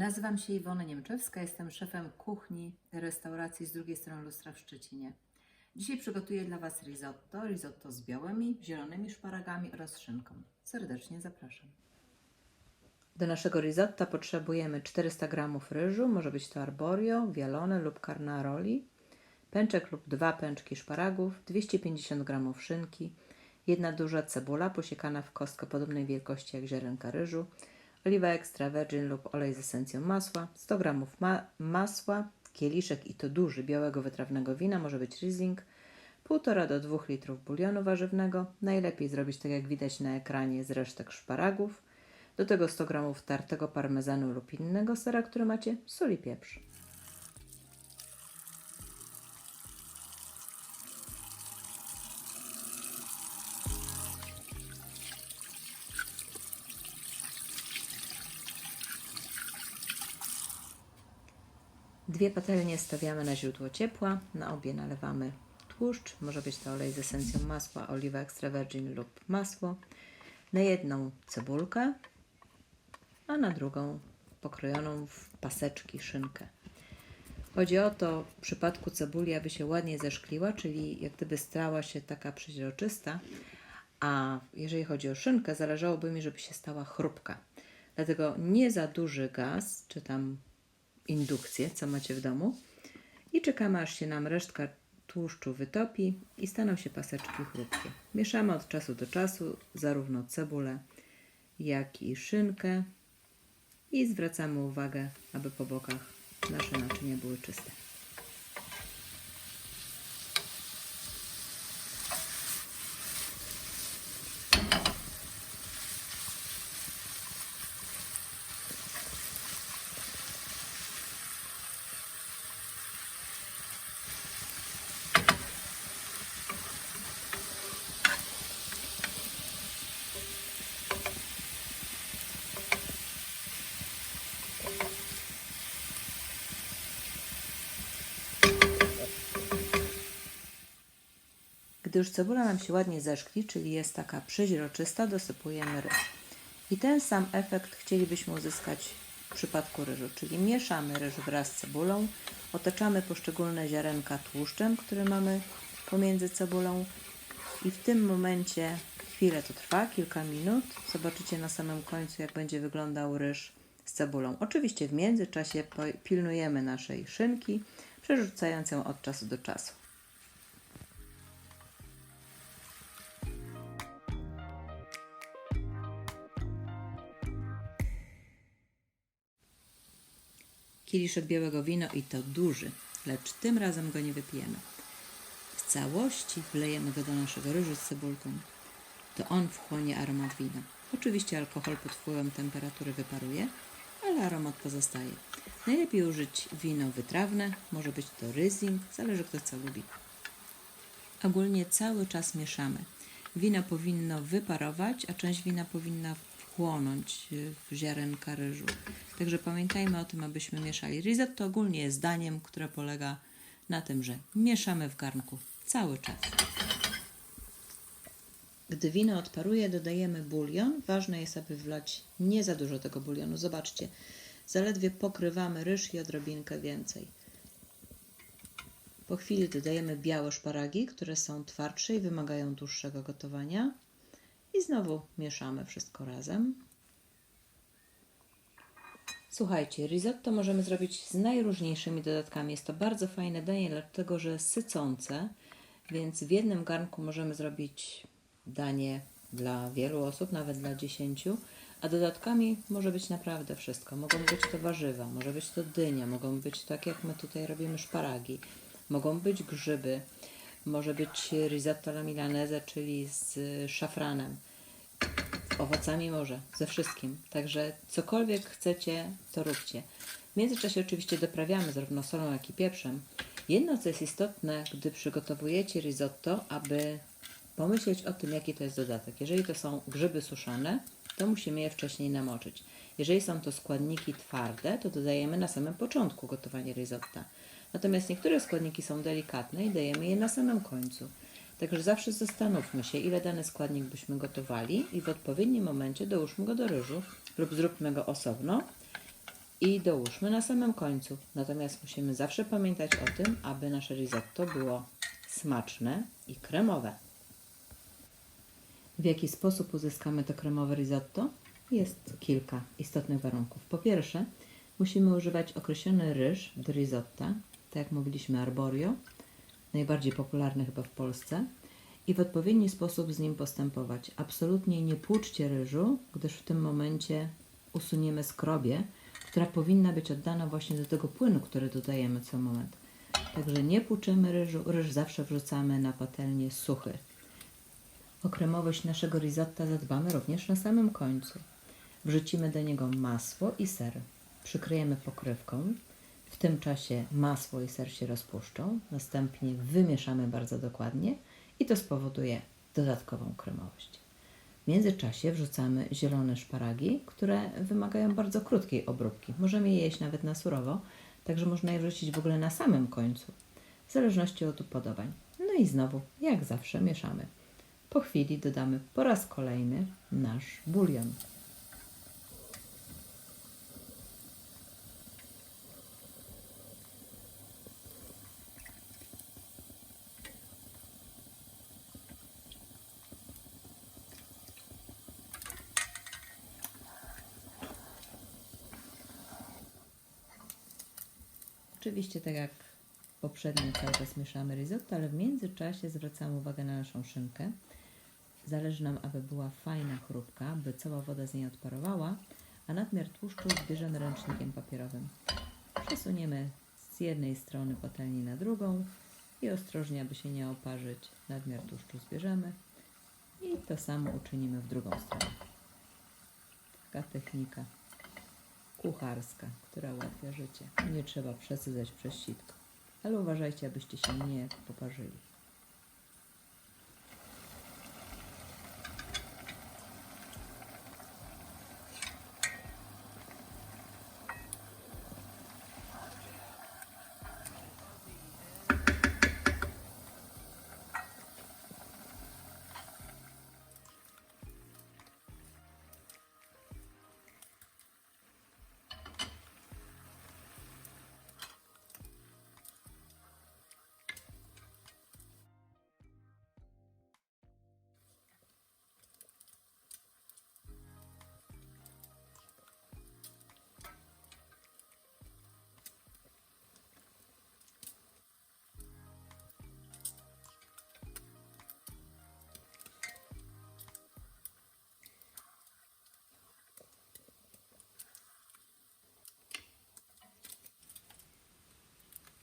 Nazywam się Iwona Niemczewska, jestem szefem kuchni restauracji z drugiej strony lustra w Szczecinie. Dzisiaj przygotuję dla Was risotto, risotto z białymi, zielonymi szparagami oraz szynką. Serdecznie zapraszam. Do naszego risotto potrzebujemy 400 g ryżu, może być to arborio, vialone lub carnaroli, pęczek lub dwa pęczki szparagów, 250 g szynki, jedna duża cebula posiekana w kostkę podobnej wielkości jak ziarenka ryżu, oliwa extra virgin lub olej z esencją masła, 100 g ma masła, kieliszek i to duży białego wytrawnego wina, może być Riesling, 1,5 do 2 litrów bulionu warzywnego, najlepiej zrobić tak jak widać na ekranie z resztek szparagów, do tego 100 g tartego parmezanu lub innego sera, który macie, sól i pieprz. Dwie patelnie stawiamy na źródło ciepła, na obie nalewamy tłuszcz, może być to olej z esencją masła, oliwa extra virgin lub masło. Na jedną cebulkę, a na drugą pokrojoną w paseczki szynkę. Chodzi o to, w przypadku cebuli, aby się ładnie zeszkliła, czyli jak gdyby stała się taka przeźroczysta, a jeżeli chodzi o szynkę, zależałoby mi, żeby się stała chrupka. Dlatego nie za duży gaz, czy tam indukcję, co macie w domu i czekamy, aż się nam resztka tłuszczu wytopi i staną się paseczki chrupkie. Mieszamy od czasu do czasu zarówno cebulę, jak i szynkę i zwracamy uwagę, aby po bokach nasze naczynia były czyste. Gdy już cebula nam się ładnie zeszkli, czyli jest taka przeźroczysta, dosypujemy ryż. I ten sam efekt chcielibyśmy uzyskać w przypadku ryżu, czyli mieszamy ryż wraz z cebulą, otaczamy poszczególne ziarenka tłuszczem, który mamy pomiędzy cebulą i w tym momencie chwilę to trwa, kilka minut. Zobaczycie na samym końcu, jak będzie wyglądał ryż z cebulą. Oczywiście w międzyczasie pilnujemy naszej szynki, przerzucając ją od czasu do czasu. Kieliszek białego wina i to duży, lecz tym razem go nie wypijemy. W całości wlejemy go do naszego ryżu z cebulką. To on wchłonie aromat wina. Oczywiście alkohol pod wpływem temperatury wyparuje, ale aromat pozostaje. Najlepiej użyć wino wytrawne, może być to Riesling, zależy kto co lubi. Ogólnie cały czas mieszamy. Wino powinno wyparować, a część wina powinna wchłonąć y, w ziarenka ryżu. Także pamiętajmy o tym, abyśmy mieszali. Risotto ogólnie jest daniem, które polega na tym, że mieszamy w garnku cały czas. Gdy wino odparuje, dodajemy bulion. Ważne jest, aby wlać nie za dużo tego bulionu. Zobaczcie, zaledwie pokrywamy ryż i odrobinkę więcej. Po chwili dodajemy białe szparagi, które są twardsze i wymagają dłuższego gotowania. I znowu mieszamy wszystko razem. Słuchajcie, risotto możemy zrobić z najróżniejszymi dodatkami. Jest to bardzo fajne danie, dlatego że sycące, więc w jednym garnku możemy zrobić danie dla wielu osób, nawet dla dziesięciu, a dodatkami może być naprawdę wszystko. Mogą być to warzywa, może być to dynia, mogą być tak jak my tutaj robimy szparagi, mogą być grzyby, może być risotto alla milanese, czyli z szafranem owocami morza, ze wszystkim. Także cokolwiek chcecie, to róbcie. W międzyczasie oczywiście doprawiamy zarówno solą, jak i pieprzem. Jedno, co jest istotne, gdy przygotowujecie risotto, aby pomyśleć o tym, jaki to jest dodatek. Jeżeli to są grzyby suszone, to musimy je wcześniej namoczyć. Jeżeli są to składniki twarde, to dodajemy na samym początku gotowania risotta. Natomiast niektóre składniki są delikatne i dajemy je na samym końcu. Także zawsze zastanówmy się, ile dany składnik byśmy gotowali i w odpowiednim momencie dołóżmy go do ryżu lub zróbmy go osobno i dołóżmy na samym końcu. Natomiast musimy zawsze pamiętać o tym, aby nasze risotto było smaczne i kremowe. W jaki sposób uzyskamy to kremowe risotto? Jest kilka istotnych warunków. Po pierwsze, musimy używać określony ryż do risotta, tak jak mówiliśmy arborio, najbardziej popularny chyba w Polsce, i w odpowiedni sposób z nim postępować. Absolutnie nie płuczcie ryżu, gdyż w tym momencie usuniemy skrobię, która powinna być oddana właśnie do tego płynu, który dodajemy co moment. Także nie płuczymy ryżu, ryż zawsze wrzucamy na patelnię suchy. O kremowość naszego risotta zadbamy również na samym końcu. Wrzucimy do niego masło i ser. Przykryjemy pokrywką. W tym czasie masło i ser się rozpuszczą. Następnie wymieszamy bardzo dokładnie i to spowoduje dodatkową kremowość. W międzyczasie wrzucamy zielone szparagi, które wymagają bardzo krótkiej obróbki. Możemy je jeść nawet na surowo, także można je wrzucić w ogóle na samym końcu, w zależności od upodobań. No i znowu, jak zawsze, mieszamy. Po chwili dodamy po raz kolejny nasz bulion. Oczywiście tak jak poprzednio cały czas mieszamy risotto, ale w międzyczasie zwracamy uwagę na naszą szynkę. Zależy nam, aby była fajna chrupka, by cała woda z niej odparowała, a nadmiar tłuszczu zbierzemy ręcznikiem papierowym. Przesuniemy z jednej strony patelni na drugą i ostrożnie, aby się nie oparzyć, nadmiar tłuszczu zbierzemy i to samo uczynimy w drugą stronę. Taka technika kucharska, która ułatwia życie. Nie trzeba przesyzać przez sitko, ale uważajcie, abyście się nie poparzyli.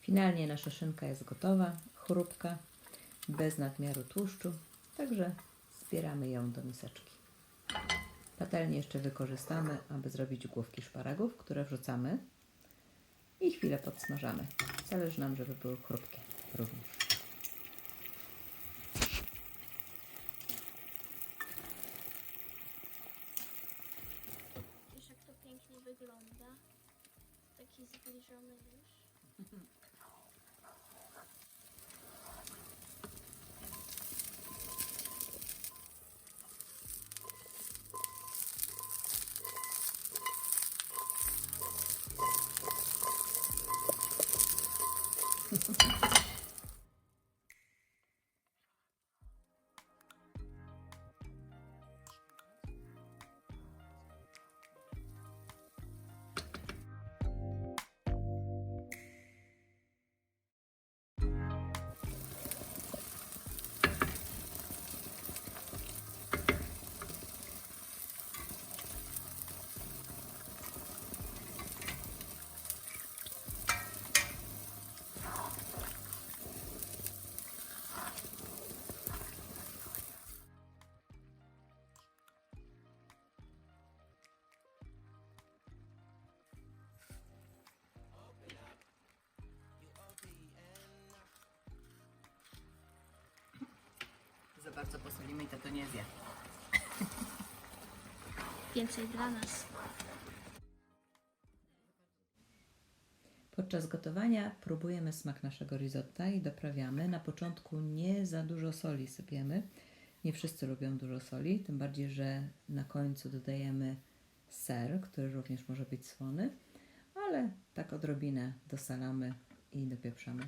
Finalnie nasza szynka jest gotowa, chrupka, bez nadmiaru tłuszczu, także zbieramy ją do miseczki. Patelnię jeszcze wykorzystamy, aby zrobić główki szparagów, które wrzucamy i chwilę podsmażamy. Zależy nam, żeby były chrupkie również. Wiesz, jak to pięknie wygląda. Taki zbliżony już. bardzo posolimy i to nie zje. Więcej dla nas. Podczas gotowania próbujemy smak naszego risotta i doprawiamy. Na początku nie za dużo soli sypiemy. Nie wszyscy lubią dużo soli, tym bardziej, że na końcu dodajemy ser, który również może być słony, ale tak odrobinę dosalamy i dopieprzamy.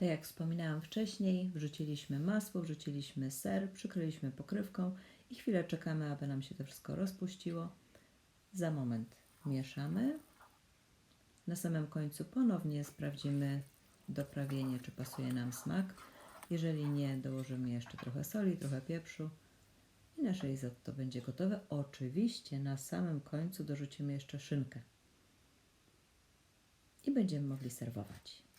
Tak jak wspominałam wcześniej, wrzuciliśmy masło, wrzuciliśmy ser, przykryliśmy pokrywką i chwilę czekamy, aby nam się to wszystko rozpuściło. Za moment mieszamy. Na samym końcu ponownie sprawdzimy doprawienie, czy pasuje nam smak. Jeżeli nie, dołożymy jeszcze trochę soli, trochę pieprzu i nasze risotto będzie gotowe. Oczywiście na samym końcu dorzucimy jeszcze szynkę i będziemy mogli serwować.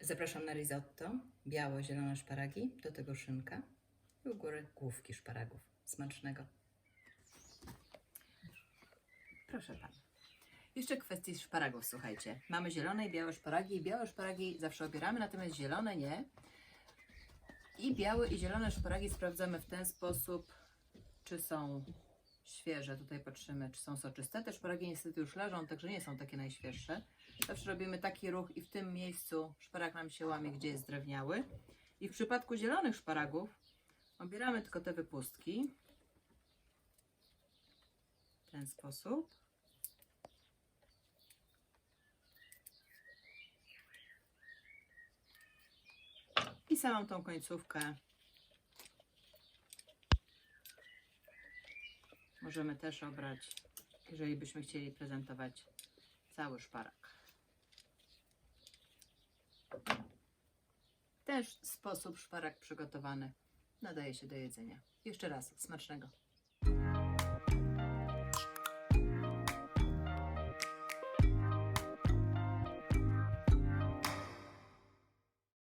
Zapraszam na risotto. Biało-zielone szparagi, do tego szynka i u góry główki szparagów. Smacznego. Proszę Pana. Jeszcze kwestii szparagów, słuchajcie. Mamy zielone i białe szparagi. Białe szparagi zawsze obieramy, natomiast zielone nie. I białe i zielone szparagi sprawdzamy w ten sposób, czy są świeże. Tutaj patrzymy, czy są soczyste. Te szparagi niestety już leżą, także nie są takie najświeższe. Zawsze robimy taki ruch i w tym miejscu szparag nam się łamie, gdzie jest drewniały. I w przypadku zielonych szparagów obieramy tylko te wypustki. W ten sposób. I samą tą końcówkę możemy też obrać, jeżeli byśmy chcieli prezentować cały szparak. W ten sposób szparak przygotowany nadaje się do jedzenia. Jeszcze raz, smacznego.